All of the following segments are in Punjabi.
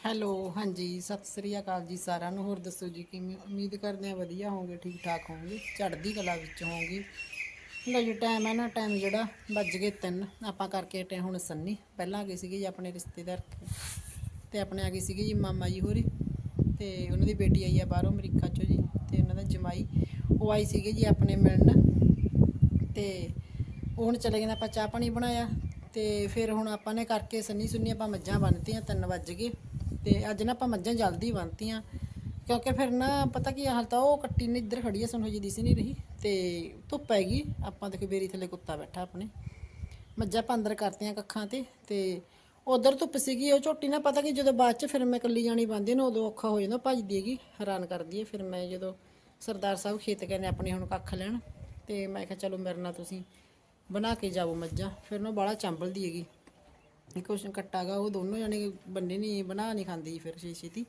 ਹੈਲੋ, ਹਾਂਜੀ, ਸਤਿ ਸ੍ਰੀ ਅਕਾਲ ਜੀ ਸਾਰਿਆਂ ਨੂੰ। ਹੋਰ ਦੱਸੋ ਜੀ, ਕਿਵੇਂ? ਉਮੀਦ ਕਰਦੇ ਆ ਵਧੀਆ ਹੋਵੋਗੇ ਠੀਕ ਠਾਕ ਹੋਵੋਗੇ, ਚੜ੍ਹਦੀ ਕਲਾ ਵਿੱਚ ਹੋਵੋਗੇ। ਲੋ ਜੀ ਟਾਈਮ ਹੈ ਨਾ ਟਾਈਮ ਜਿਹੜਾ ਵੱਜ ਗਏ 3 ਆਪਾਂ ਕਰਕੇ ਹਟੇ ਹੁਣ ਸੰਨੀ। ਪਹਿਲਾਂ ਆ ਗਏ ਸੀਗੇ ਜੀ ਆਪਣੇ ਰਿਸ਼ਤੇਦਾਰ ਤੇ ਆਪਣੇ ਆ ਗਏ ਸੀਗੇ ਜੀ ਮਾਮਾ ਜੀ ਹੋਰੀ ਤੇ ਉਹਨਾਂ ਦੀ ਬੇਟੀ ਆਈ ਆ ਬਾਹਰੋਂ ਅਮਰੀਕਾ ਚੋਂ ਜੀ ਤੇ ਉਹਨਾਂ ਦਾ ਜਮਾਈ। ਉਹ ਆਈ ਸੀਗੇ ਜੀ ਆਪਣੇ ਮਿਲਣ ਤੇ ਉਹ ਹੁਣ ਚਲੇ ਗਏ ਨੇ, ਆਪਾਂ ਚਾਹ ਪਾਣੀ ਬਣਾਇਆ ਤੇ ਫਿਰ ਹੁਣ ਆਪਾਂ ਨੇ ਕਰਕੇ ਸੰਨੀ ਸੁੰਨੀ ਆਪਾਂ ਮੱਝਾਂ ਬੰਨਤੀਆਂ 3 ਵੱਜ ਗਏ। ਤੇ ਅੱਜ ਨਾ ਆਪਾਂ ਮੱਝਾਂ ਜਲਦੀ ਬੰਨਤੀਆਂ ਕਿਉਂਕਿ ਫਿਰ ਨਾ ਪਤਾ ਕੀ ਹਾਲ ਤਾਂ ਉਹ ਕੱਟੀ ਨੇ, ਇੱਧਰ ਖੜੀ ਐ ਸੁਣੋ ਜੀ, ਦਿਸ ਨਹੀਂ ਰਹੀ। ਤੇ ਧੁੱਪ ਹੈਗੀ, ਆਪਾਂ ਦੇਖੋ ਬੇਰੀ ਥੱਲੇ ਕੁੱਤਾ ਬੈਠਾ ਆਪਣੇ। ਮੱਝਾਂ ਆਪਾਂ ਕਰਤੀਆਂ ਕੱਖਾਂ ਤੇ ਤੇ ਉਧਰ ਧੁੱਪ ਸੀਗੀ, ਉਹ ਝੋਟੀ ਨਾ ਪਤਾ ਕਿ ਜਦੋਂ ਬਾਅਦ ਚ ਫਿਰ ਮੈਂ ਇਕੱਲੀ ਜਾਣੀ ਬੰਦੀ ਨਾ ਉਦੋਂ ਔਖਾ ਹੋ ਜਾਂਦਾ ਭੱਜਦੀ ਹੈਗੀ, ਹੈਰਾਨ ਕਰਦੀ ਹੈ ਫਿਰ ਮੈਂ ਜਦੋਂ ਸਰਦਾਰ ਸਾਹਿਬ ਖੇਤ ਗਏ ਨੇ ਆਪਣੀ ਹੁਣ ਕੱਖ ਲੈਣ। ਤੇ ਮੈਂ ਕਿਹਾ, ਚਲੋ ਮੇਰੇ ਨਾਲ ਤੁਸੀਂ ਬਣਾ ਕੇ ਜਾਓ ਮੱਝਾਂ। ਫਿਰ ਨਾ ਬਾਹਲਾ ਚੰਬਲਦੀ ਹੈਗੀ। ਇੱਕ ਕੁਛ ਕੱਟਾਗਾ ਉਹ ਦੋਨੋਂ ਜਣੇ ਬੰਨੇ ਨਹੀਂ ਬਣਾ ਨਹੀਂ ਖਾਂਦੀ ਫਿਰ ਛੇ ਛੇਤੀ।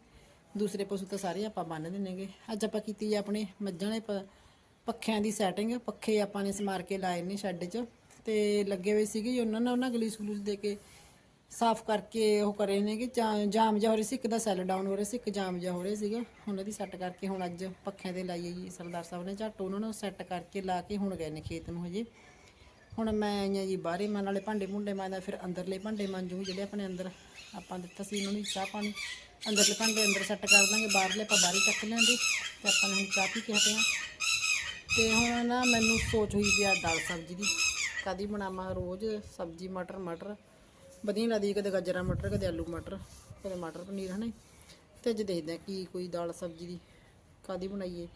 ਦੂਸਰੇ ਪਸ਼ੂ ਤਾਂ ਸਾਰੇ ਆਪਾਂ ਬੰਨ ਦਿੰਨੇਗੇ ਅੱਜ ਆਪਾਂ ਕੀਤੀ ਹੈ ਆਪਣੇ ਮੱਝਾਂ ਦੇ ਪੱਖਿਆਂ ਦੀ ਸੈਟਿੰਗ ਪੱਖੇ ਆਪਾਂ ਨੇ ਸਮਾਰ ਕੇ ਲਾਏ ਨੇ ਸ਼ੈੱਡ 'ਚ ਤੇ ਲੱਗੇ ਹੋਏ ਸੀਗੇ ਜੀ। ਉਹਨਾਂ ਨੇ ਉਹਨਾਂ ਗਲੀਸ ਗਲੂਸ ਦੇ ਕੇ ਸਾਫ਼ ਕਰਕੇ ਉਹ ਕਰੇ ਨੇ ਕਿ ਜਾਮ ਜਾ ਹੋ ਰਹੀ ਸੀ। ਇੱਕ ਦਾ ਸੈੱਲ ਡਾਊਨ ਹੋ ਰਿਹਾ ਸੀ, ਇੱਕ ਜਾਮ ਜਾ ਹੋ ਰਿਹਾ ਸੀਗਾ। ਉਹਨਾਂ ਦੀ ਸੈੱਟ ਕਰਕੇ ਹੁਣ ਅੱਜ ਪੱਖਿਆਂ ਤੇ ਲਾਈਏ ਜੀ ਸਰਦਾਰ ਸਾਹਿਬ ਨੇ ਝੱਟ। ਉਹਨਾਂ ਨੂੰ ਸੈੱਟ ਕਰਕੇ ਲਾ ਕੇ ਹੁਣ ਗਏ ਨੇ ਖੇਤ ਨੂੰ ਹਜੇ। ਹੁਣ ਮੈਂ ਆਈਆਂ ਜੀ ਬਾਹਰੇ ਮਨ ਵਾਲੇ ਭਾਂਡੇ ਭੁੰਡੇ ਮਾਂਜਦਾ, ਫਿਰ ਅੰਦਰਲੇ ਭਾਂਡੇ ਮਾਂਜੂ ਜਿਹੜੇ ਆਪਣੇ ਅੰਦਰ ਆਪਾਂ ਦਿੱਤਾ ਸੀ ਉਹਨਾਂ ਨੂੰ ਚਾਹ ਪਾਣੀ। ਅੰਦਰਲੇ ਭਾਂਡੇ ਅੰਦਰ ਸੈੱਟ ਕਰ ਦਾਂਗੇ, ਬਾਹਰਲੇ ਆਪਾਂ ਬਾਹਰ ਹੀ ਚੱਕ ਲੈਂਦੇ, ਤੇ ਆਪਾਂ ਨੇ ਹੁਣ ਚਾਹ ਪੀ ਕੇ ਹਟੇ ਹਾਂ ਤੇ ਹੁਣ ਨਾ ਮੈਨੂੰ ਸੋਚ ਹੋਈ ਪਿਆ ਦਾਲ ਸਬਜ਼ੀ ਦੀ ਕਦੀ ਬਣਾਵਾਂ ਰੋਜ਼, ਸਬਜ਼ੀ, ਮਟਰ ਮਟਰ। ਵਧੀਆ ਲੱਗਦੀ ਕਦੇ ਗਾਜਰਾਂ ਮਟਰ, ਕਦੇ ਆਲੂ ਮਟਰ, ਕਦੇ ਮਟਰ ਪਨੀਰ, ਹਨਾ ਤੇ ਅੱਜ ਦੇਖਦੇ ਹਾਂ ਕੀ ਕੋਈ ਦਾਲ ਸਬਜ਼ੀ ਦੀ ਕਾਦੀ ਬਣਾਈਏ।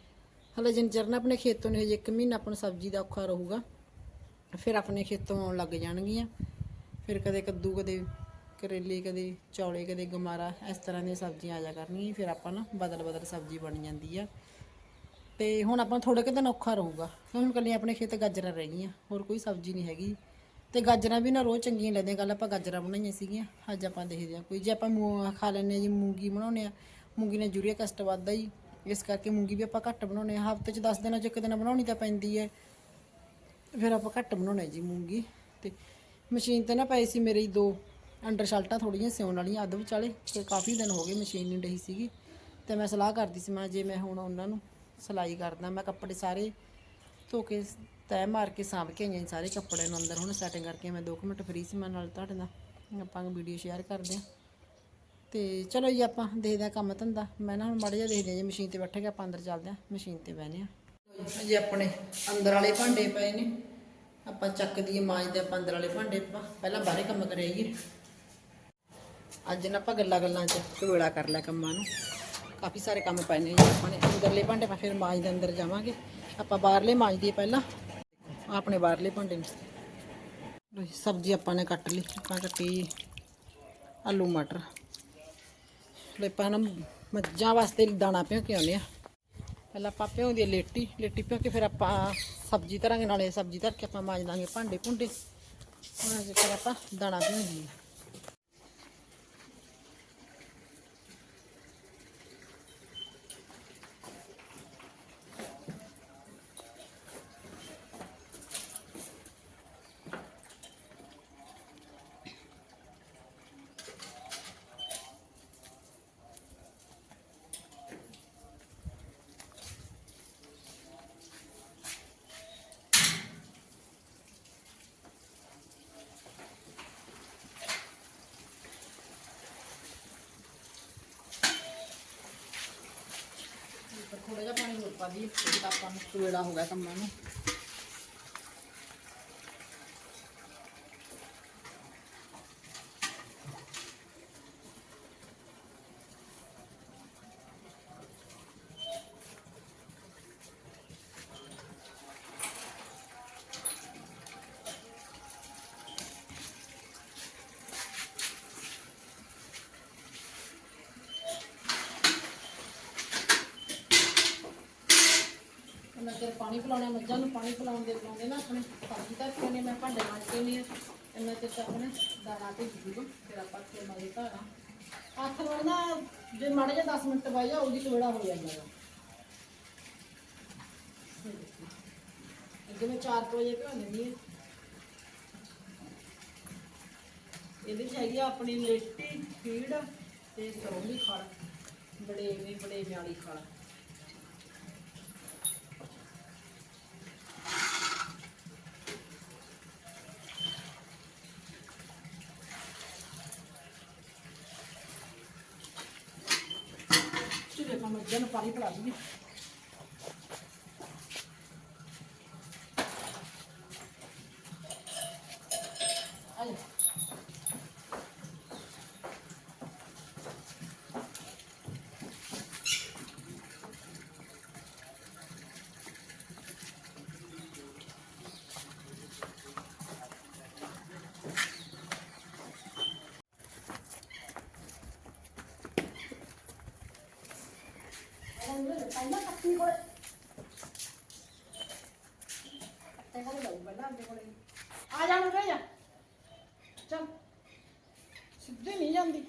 ਹਲੇ ਜਿੰਨ ਚਿਰ ਨਾ ਆਪਣੇ ਖੇਤੋਂ ਨੇ ਹਜੇ ਇੱਕ ਮਹੀਨਾ ਆਪਾਂ ਨੂੰ ਸਬਜ਼ੀ ਦਾ ਔਖਾ ਰਹੂਗਾ ਫਿਰ ਆਪਣੇ ਖੇਤੋਂ ਆਉਣ ਲੱਗ ਜਾਣਗੀਆਂ। ਫਿਰ ਕਦੇ ਕੱਦੂ, ਕਦੇ ਕਰੇਲੇ, ਕਦੇ ਚੌਲੇ, ਕਦੇ ਗਮਾਰਾ, ਇਸ ਤਰ੍ਹਾਂ ਦੀਆਂ ਸਬਜ਼ੀਆਂ ਆ ਜਾ ਕਰਨਗੀਆਂ। ਫਿਰ ਆਪਾਂ ਨਾ ਬਦਲ ਬਦਲ ਸਬਜ਼ੀ ਬਣ ਜਾਂਦੀ ਆ। ਤੇ ਹੁਣ ਆਪਾਂ ਥੋੜੇ ਕੁ ਦਿਨ ਔਖਾ ਰਹੂਗਾ। ਹੁਣ ਕੱਲੀਆਂ ਆਪਣੇ ਖੇਤ ਗਾਜਰਾਂ ਰਹਿ ਗਈਆਂ, ਹੋਰ ਕੋਈ ਸਬਜ਼ੀ ਨਹੀਂ ਹੈਗੀ। ਤੇ ਗਾਜਰਾਂ ਵੀ ਨਾ ਰੋਜ਼ ਚੰਗੀਆਂ ਲੱਗਦੀਆਂ। ਕੱਲ ਆਪਾਂ ਗਾਜਰਾਂ ਬਣਾਈਆਂ ਸੀਗੀਆਂ, ਅੱਜ ਆਪਾਂ ਦੇਖਦੇ ਹਾਂ ਕੋਈ। ਜੇ ਆਪਾਂ ਮੂੰ ਖਾ ਲੈਂਦੇ ਹਾਂ ਜੀ, ਮੂੰਗੀ ਬਣਾਉਂਦੇ ਆ ਮੂੰਗੀ ਨਾਲ ਯੂਰੀਆ ਕਸਟ ਵੱਧਦਾ ਜੀ। ਇਸ ਕਰਕੇ ਮੂੰਗੀ ਵੀ ਆਪਾਂ ਘੱਟ ਬਣਾਉਂਦੇ ਆ ਹਫ਼ਤੇ 'ਚ 10 ਦਿਨਾਂ 'ਚ ਇੱਕ ਦਿਨ ਬਣਾਉਣੀ ਤਾਂ ਪੈਂਦੀ ਹੈ। ਫਿਰ ਆਪਾਂ ਘੱਟ ਬਣਾਉਣਾ ਜੀ ਮੂੰਗੀ ਤੇ ਮਸ਼ੀਨ ਤੇ ਨਾ ਪਏ ਸੀ ਮੇਰੇ ਦੋ ਅੰਡਰ ਸ਼ਰਟਾਂ ਥੋੜੀਆਂ ਸਿਉਣ ਵਾਲੀਆਂ, ਅੱਧ ਵਿਚਾਲੇ, ਤੇ ਕਾਫੀ ਦਿਨ ਹੋ ਗਏ ਮਸ਼ੀਨ ਨਹੀਂ ਡਹੀ ਸੀਗੀ। ਤੇ ਮੈਂ ਸਲਾਹ ਕਰਦੀ ਸੀ, ਮੈਂ ਜੇ ਮੈਂ ਹੁਣ ਉਹਨਾਂ ਨੂੰ ਸਿਲਾਈ ਕਰਦਾ, ਮੈਂ ਕੱਪੜੇ ਸਾਰੇ ਧੋ ਕੇ ਤੈ ਮਾਰ ਕੇ ਸਾਂਭ ਕੇ ਆਈਆਂ ਜੀ ਸਾਰੇ ਕੱਪੜੇ ਨੂੰ ਅੰਦਰ। ਹੁਣ ਸੈਟਿੰਗ ਕਰਕੇ ਮੈਂ 2 ਮਿੰਟ ਫ੍ਰੀ ਸੀ, ਮੈਂ ਨਾਲ ਤੁਹਾਡੇ ਨਾਲ ਆਪਾਂ ਵੀਡੀਓ ਸ਼ੇਅਰ ਕਰਦੇ ਹਾਂ। ਤੇ ਚਲੋ ਜੀ ਆਪਾਂ ਦੇਖਦੇ ਹਾਂ ਕੰਮ ਧੰਦਾ। ਮੈਂ ਨਾ ਹੁਣ ਮਾੜਾ ਜਿਹਾ ਦੇਖਦੇ ਹਾਂ ਜੀ, ਮਸ਼ੀਨ ਤੇ ਬੈਠੇ ਕੇ ਆਪਾਂ ਅੰਦਰ ਚੱਲਦੇ ਹਾਂ, ਮਸ਼ੀਨ ਤੇ ਬਹਿਨੇ ਆ ਜੀ ਆਪਣੇ ਅੰਦਰ ਵਾਲੇ ਭਾਂਡੇ ਪਏ ਨੇ। ਆਪਾਂ ਚੱਕਦੀ ਮਾਂਜਦੇ ਆਪਾਂ ਅੰਦਰ ਵਾਲੇ ਭਾਂਡੇ ਆਪਾਂ ਪਹਿਲਾਂ ਬਾਹਰੇ ਕੰਮ ਕਰਾਈਏ ਅੱਜ ਨਾ ਆਪਾਂ ਗੱਲਾਂ ਗੱਲਾਂ 'ਚ ਝੋਲਾ ਕਰ ਲਿਆ ਕੰਮਾਂ ਨੂੰ। ਕਾਫੀ ਸਾਰੇ ਕੰਮ ਪਏ ਨੇ ਜੀ। ਆਪਾਂ ਨੇ ਅੰਦਰਲੇ ਭਾਂਡੇ ਆਪਾਂ ਫਿਰ ਮਾਂਜਦੇ ਅੰਦਰ ਜਾਵਾਂਗੇ। ਆਪਾਂ ਬਾਹਰਲੇ ਮਾਂਜਦੀਏ ਪਹਿਲਾਂ। ਆਪਣੇ ਬਾਹਰਲੇ ਭਾਂਡੇ ਨੇ। ਸਬਜ਼ੀ ਆਪਾਂ ਨੇ ਕੱਟ ਲਈ। ਆਪਾਂ ਕੱਟੀ ਆਲੂ ਮਟਰ। ਲੈ ਆਪਾਂ ਨਾ ਮੱਝਾਂ ਵਾਸਤੇ ਦਾਣਾ ਭਿਓ ਕੇ ਆਉਂਦੇ ਆ। ਪਹਿਲਾਂ ਆਪਾਂ ਭਿਉਂਦੀ ਹੈ ਲੇਟੀ ਲੇਟੀ ਭਿਓ ਕੇ ਫਿਰ ਆਪਾਂ ਸਬਜ਼ੀ ਧਰਾਂਗੇ, ਨਾਲੇ ਸਬਜ਼ੀ ਧਰ ਕੇ ਆਪਾਂ ਮਾਂਜ ਦਾਂਗੇ ਭਾਂਡੇ ਭੁੰਡੇ। ਹੁਣ ਅੱਜ ਫਿਰ ਆਪਾਂ ਦਾਣਾ ਭਿਉਂਦੀ ਆ ਥੋੜਾ ਜਿਹਾ ਪਾਣੀ ਆਪਾਂ ਨੂੰ ਸਵੇਲਾ ਹੋ ਗਿਆ ਕੰਮਾਂ ਨੂੰ ਉਹਨਾਂ ਚਿਰ ਪਾਣੀ ਪਿਲਾਉਣਾ ਮੱਝਾਂ ਨੂੰ ਪਾਣੀ ਪਿਲਾਉਣ ਦੇ ਪਿਲਾਉਂਦੇ ਨਾ, ਆਪਣੇ ਸਬਜ਼ੀ ਤੱਕ ਕੋਨੇ ਮੈਂ ਭਾਂਡੇ ਮਾਂਜ ਕੇ ਨਹੀਂ ਇਹਨਾਂ ਚਿਰ ਤਾਂ ਆਪਣੇ ਦਾਣਾ ਤੇ ਜੂਗਾ ਫਿਰ ਆਪਾਂ ਤੇ ਮਾਰੇ ਘਰ ਅੱਖ ਵੜਨਾ ਜੇ ਮਾੜਾ ਜਿਹਾ 10 ਮਿੰਟ ਬਾਈ ਉਹਦੀ ਤੋੜਾ ਹੋ ਜਾਂਦਾ ਅੱਗੇ ਮੈਂ 4 ਵਜੇ ਭਿਉਂ ਦਿੰਦੀ ਹਾਂ। ਇਹਦੇ ਚ ਹੈਗੀ ਆ ਆਪਣੀ ਲੇਟੀ ਫੀਡ ਤੇ ਸਰੋਲੀ ਖਲ ਬੜੇਵੇਂ ਬੜੇਵੇਂ ਵਾਲੀ ਖਲ ਚੁੱਲੇ ਪਾ ਮੱਝਾਂ ਨੂੰ ਪਾਣੀ ਪਿਲਾ ਦੂਗੀ। ਕੋਲ ਲਊ ਕੋਲੇ। ਆ ਜਾ ਮੁੰਡੇ ਜਾ। ਚੱਲ। ਸਿੱਧੀ ਨਹੀਂ ਜਾਂਦੀ।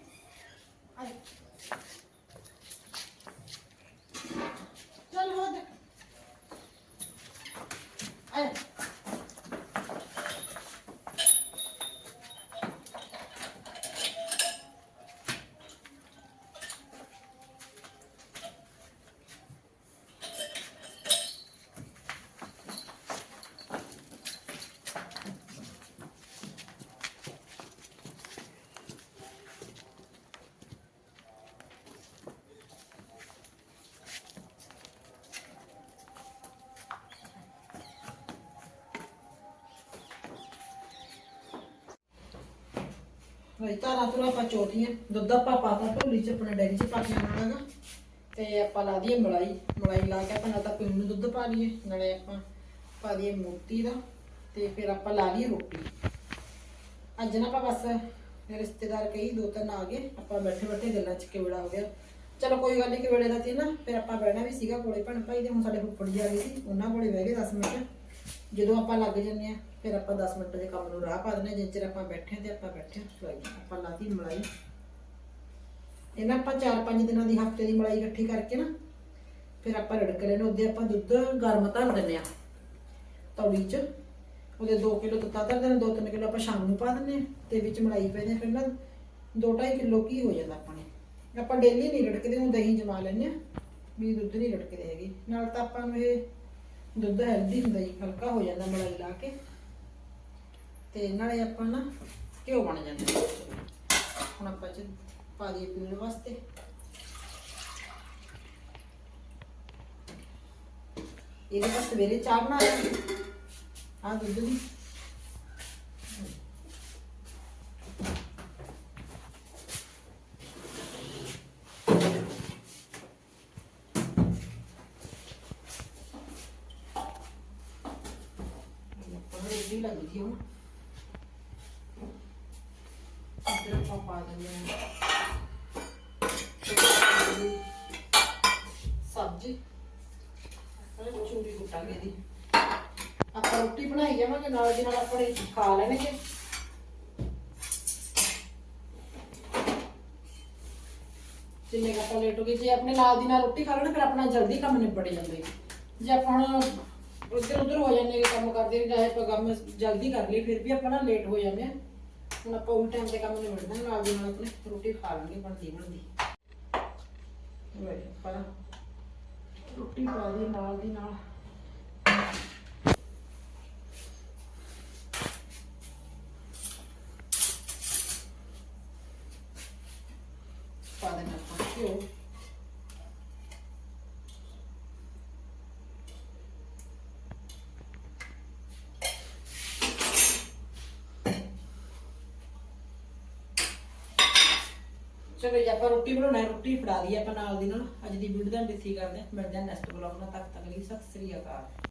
ਭਾਈ ਤਾਰਾ ਤੁਰਾ ਆਪਾਂ ਚੋਤੀਆਂ ਦੁੱਧ ਆਪਾਂ ਪਾਤਾ ਢੋਲੀ ਚ ਆਪਣਾ ਡੈਰੀ ਚ ਪਾ ਕੇ ਆਉਣਾ ਗਾ ਤੇ ਆਪਾਂ ਲਾ ਦਈਏ ਮਲਾਈ ਮਲਾਈ ਲਾ ਕੇ ਆਪਾਂ ਨਾਲ ਤਾਂ ਪੀਣ ਨੂੰ ਦੁੱਧ ਪਾ ਲਈਏ, ਨਾਲੇ ਆਪਾਂ ਪਾ ਦਈਏ ਮੋਤੀ ਦਾ, ਤੇ ਫਿਰ ਆਪਾਂ ਲਾ ਲਈਏ ਰੋਟੀ। ਅੱਜ ਨਾ ਆਪਾਂ ਬਸ ਰਿਸ਼ਤੇਦਾਰ ਕਈ ਦੋ ਤਿੰਨ ਆ ਗਏ, ਆਪਾਂ ਬੈਠੇ ਬੈਠੇ ਗੱਲਾਂ ਚ ਕਿਵੜਾ ਹੋ ਗਿਆ। ਚਲੋ ਕੋਈ ਗੱਲ ਨਹੀਂ ਕਿਵੜੇ ਦਾ ਸੀ ਨਾ, ਫਿਰ ਆਪਾਂ ਬਹਿਣਾ ਵੀ ਸੀਗਾ ਕੋਲੇ, ਭੈਣ ਭਾਈ ਦੇ, ਹੁਣ ਸਾਡੇ ਫੁੱਫੜ ਜੀ ਆ ਗਏ ਸੀ, ਉਹਨਾਂ ਕੋਲੇ ਬਹਿ ਗਏ 10 ਮਿੰਟ। ਜਦੋਂ ਆਪਾਂ ਲੱਗ ਜੰਨੇ ਆ ਫਿਰ ਆਪਾਂ 10 ਮਿੰਟ ਦੇ ਕੰਮ ਨੂੰ ਰਾਹ ਪਾ ਦਿੰਦੇ ਹਾਂ, ਜਿੰਨ ਚਿਰ ਆਪਾਂ ਬੈਠੇ ਹਾਂ ਤੇ ਆਪਾਂ ਬੈਠੇ ਹਾਂ ਆਪਾਂ ਲਾਤੀ ਮਲਾਈ। ਇਹਨਾਂ ਆਪਾਂ 4-5 ਦਿਨਾਂ ਦੀ ਹਫ਼ਤੇ ਦੀ ਮਲਾਈ ਇਕੱਠੀ ਕਰਕੇ ਨਾ, ਫਿਰ ਆਪਾਂ ਰੜਕ ਲੈਣਾ ਉਹਦੇ ਆਪਾਂ ਦੁੱਧ ਗਰਮ ਧਰ ਦਿੰਦੇ ਆ ਤੌੜੀ 'ਚ। ਉਹਦੇ 2 ਕਿਲੋ ਤੱਤਾ ਧਰ ਦੇਣਾ 2-3 ਕਿਲੋ ਆਪਾਂ ਸ਼ਾਮ ਨੂੰ ਪਾ ਦਿੰਦੇ ਆ ਤੇ ਵਿੱਚ ਮਲਾਈ ਪਾ ਦਿੰਦੇ ਫਿਰ ਨਾ 2-2.5 ਕਿਲੋ ਕੀ ਹੋ ਜਾਂਦਾ ਆਪਾਂ ਨੇ। ਆਪਾਂ ਡੇਲੀ ਨਹੀਂ ਰੜਕਦੇ, ਹੁਣ ਦਹੀਂ ਜਮਾ ਲੈਂਦੇ ਆ ਵੀ ਦੁੱਧ ਨਹੀਂ ਰੜਕਦੇ ਹੈਗੇ। ਨਾਲ ਤਾਂ ਆਪਾਂ ਨੂੰ ਇਹ ਦੁੱਧ ਹੈਲਦੀ ਹੁੰਦਾ ਜੀ, ਹਲਕਾ ਹੋ ਜਾਂਦਾ ਮਲਾਈ ਲਾ ਕੇ। ਤੇ ਨਾਲੇ ਆਪਾਂ ਨਾ ਘਿਓ ਬਣ ਜਾਂਦਾ ਹੁਣ ਆਪਾਂ ਚ ਪਾ ਦਈਏ ਪੀਣ ਵਾਸਤੇ। ਇਹਦੇ ਬਸ ਸਵੇਰੇ ਚਾਹ ਬਣਾ ਲਈ। ਆ ਦੁੱਧ ਦੀ ਆਪਾਂ ਨੂੰ ਰੋਟੀ ਲੱਗੀ ਸੀ ਹੁਣ ਇੱਧਰ ਆਪਾਂ ਪਾ ਦਿੰਦੇ ਹਾਂ ਸਬਜ਼ੀ। ਚੂਰੀ ਕੁੱਟਾਂਗੇ ਦੀ। ਆਪਾਂ ਰੋਟੀ ਬਣਾਈ ਜਾਵਾਂਗੇ, ਨਾਲ ਦੀ ਨਾਲ ਆਪਣੇ ਖਾ ਲੈਣਗੇ। ਜਿੰਨੇ ਕੁ ਆਪਾਂ ਲੇਟ ਹੋ ਗਏ, ਜੇ ਆਪਣੇ ਨਾਲ ਦੀ ਨਾਲ ਰੋਟੀ ਖਾ ਲੈਣ, ਫਿਰ ਆਪਣਾ ਜਲਦੀ ਕੰਮ ਨਿਬੜ ਜਾਂਦੇ। ਜੇ ਆਪਾਂ ਹੁਣ ਉੱਧਰ ਉੱਧਰ ਹੋ ਜਾਂਦੇ, ਕੰਮ ਕਰਦੇ ਵੀ ਆਪਾਂ ਕੰਮ ਜਲਦੀ ਕਰ ਲਈ ਫਿਰ ਵੀ ਆਪਾਂ ਨਾ ਲੇਟ ਹੋ ਜਾਂਦੇ ਆ। ਹੁਣ ਆਪਾਂ ਉਹ ਟਾਈਮ ਤੇ ਕੰਮ ਨਿਬੜਦੇ ਹਾਂ, ਨਾਲ ਦੀ ਨਾਲ ਆਪਣੇ ਰੋਟੀ ਖਾ ਲਾਂਗੇ ਬਣਦੀ ਬਣਦੀ। ਵੇ ਆਪਾਂ ਰੋਟੀ ਖਾ ਦੀ ਨਾਲ ਦੀ ਨਾਲ ਪਾ ਦੇਣਾ ਆਪਾਂ ਘਿਓ ਚਲੋ ਜੀ, ਆਪਾਂ ਰੋਟੀ ਬਣਾਉਣਾ ਹੈ, ਰੋਟੀ ਫੜਾ ਦਈਏ ਆਪਾਂ ਨਾਲ ਦੀ ਨਾਲ। ਅੱਜ ਦੀ ਵੀਡੀਓ ਦਾ ਡਿਸੀ ਕਰਦੇ ਹਾਂ। ਮਿਲਦੇ ਹਾਂ ਨੈਕਸਟ ਬਲੌਗ ਨਾਲ। ਤੱਕ ਤੱਕ ਲਈ ਸਤਿ ਸ੍ਰੀ ਅਕਾਲ।